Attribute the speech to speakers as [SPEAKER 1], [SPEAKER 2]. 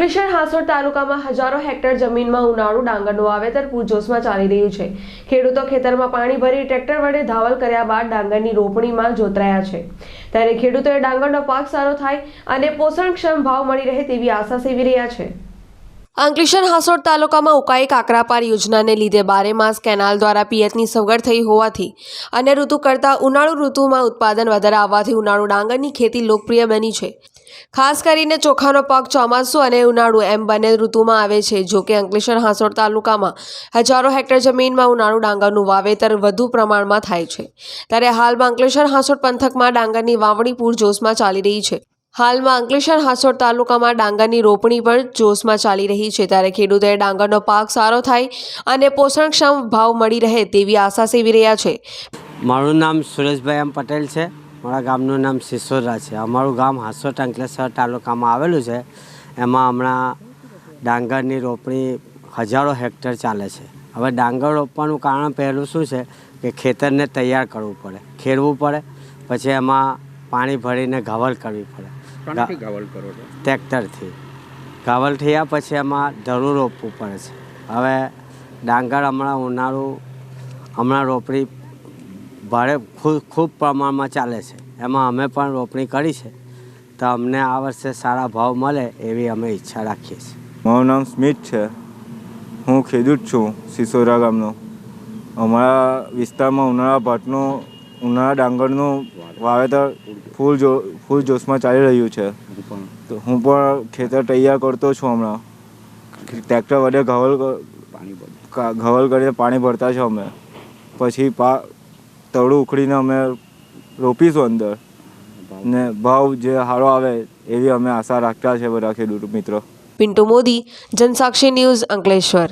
[SPEAKER 1] અંકલેશ્વર હાંસોડ તાલુકામાં હજારો હેક્ટર જમીનમાં ઉનાળુ ડાંગરનું વાવેતર પૂરજોશમાં ચાલી રહ્યું છે. ખેડૂતો ખેતરમાં પાણી ભરી ટ્રેક્ટર વડે ધાવલ કર્યા બાદ ડાંગરની રોપણીમાં જોતરાયા છે. ત્યારે ખેડૂતોએ ડાંગરનો પાક સારો થાય અને પોષણક્ષમ ભાવ મળી રહે તેવી આશા સેવી રહ્યા છે. અંકલેશ્વર હાસોડ તાલુકામાં ઉકાઈ કાકરાપાર યોજનાને લીધે બારે માસ કેનાલ દ્વારા પિયતની સગવડ થઈ હોવાથી અને ઋતુ કરતાં ઉનાળુ ઋતુમાં ઉત્પાદન વધારે આવવાથી ઉનાળુ ડાંગરની ખેતી લોકપ્રિય બની છે. ખાસ કરીને ચોખાનો પાક ચોમાસું અને ઉનાળુ એમ બંને ઋતુમાં આવે છે. જો કે અંકલેશ્વર હાંસોડ તાલુકામાં હજારો હેક્ટર જમીનમાં ઉનાળુ ડાંગરનું વાવેતર વધુ પ્રમાણમાં થાય છે. ત્યારે હાલમાં અંકલેશ્વર હાંસોડ પંથકમાં ડાંગરની વાવણી પૂરજોશમાં ચાલી રહી છે. હાલમાં અંકલેશ્વર હાસોડ તાલુકામાં ડાંગરની રોપણી પણ જોશમાં ચાલી રહી છે. ત્યારે ખેડૂતોએ ડાંગરનો પાક સારો થાય અને પોષણક્ષમ ભાવ મળી રહે તેવી આશા સેવી રહ્યા છે.
[SPEAKER 2] મારું નામ સુરેશભાઈ એમ પટેલ છે. મારા ગામનું નામ સિસોદરા છે. અમારું ગામ હાસોટ અંકલેશ્વર તાલુકામાં આવેલું છે. એમાં હમણાં ડાંગરની રોપણી હજારો હેક્ટર ચાલે છે. હવે ડાંગર રોપવાનું કારણ પહેલું શું છે કે ખેતરને તૈયાર કરવું પડે, ખેડવું પડે. પછી એમાં પાણી ભરીને ઘવલ કરવી પડે.
[SPEAKER 3] શાનાથી ગાવલ કરો છો?
[SPEAKER 2] ટ્રેક્ટરથી. ઘાવલ થયા પછી એમાં ધરું રોપવું પડે છે. હવે ડાંગર હમણાં ઉનાળુ હમણાં રોપણી ભારે ખૂબ ખૂબ પ્રમાણમાં ચાલે છે. એમાં અમે પણ રોપણી કરી છે. તો અમને આ વર્ષે સારા ભાવ મળે એવી અમે ઈચ્છા રાખીએ છીએ.
[SPEAKER 4] મારું નામ સ્મિત છે. હું ખેડૂત છું સિસોરા ગામનો. અમારા વિસ્તારમાં ઉનાળા ભાતનું ઉનાળા ડાંગરનું વાવેતર ફૂલ જો ફૂલ જોશમાં ચાલી રહ્યું છે. તો હું પણ ખેતર તૈયાર કરતો છું હમણાં. ટ્રેક્ટર વડે ઘવલ
[SPEAKER 3] પાણી
[SPEAKER 4] ઘવલ કરીને પાણી ભરતા છો અમે. પછી પા તળું ઉખડીને અમે રોપીશું અંદર. ને ભાવ જે સારો આવે એવી અમે આશા રાખતા છે બધા ખેડૂત મિત્રો.
[SPEAKER 1] પિન્ટુ મોદી જનસાક્ષી ન્યૂઝ અંકલેશ્વર.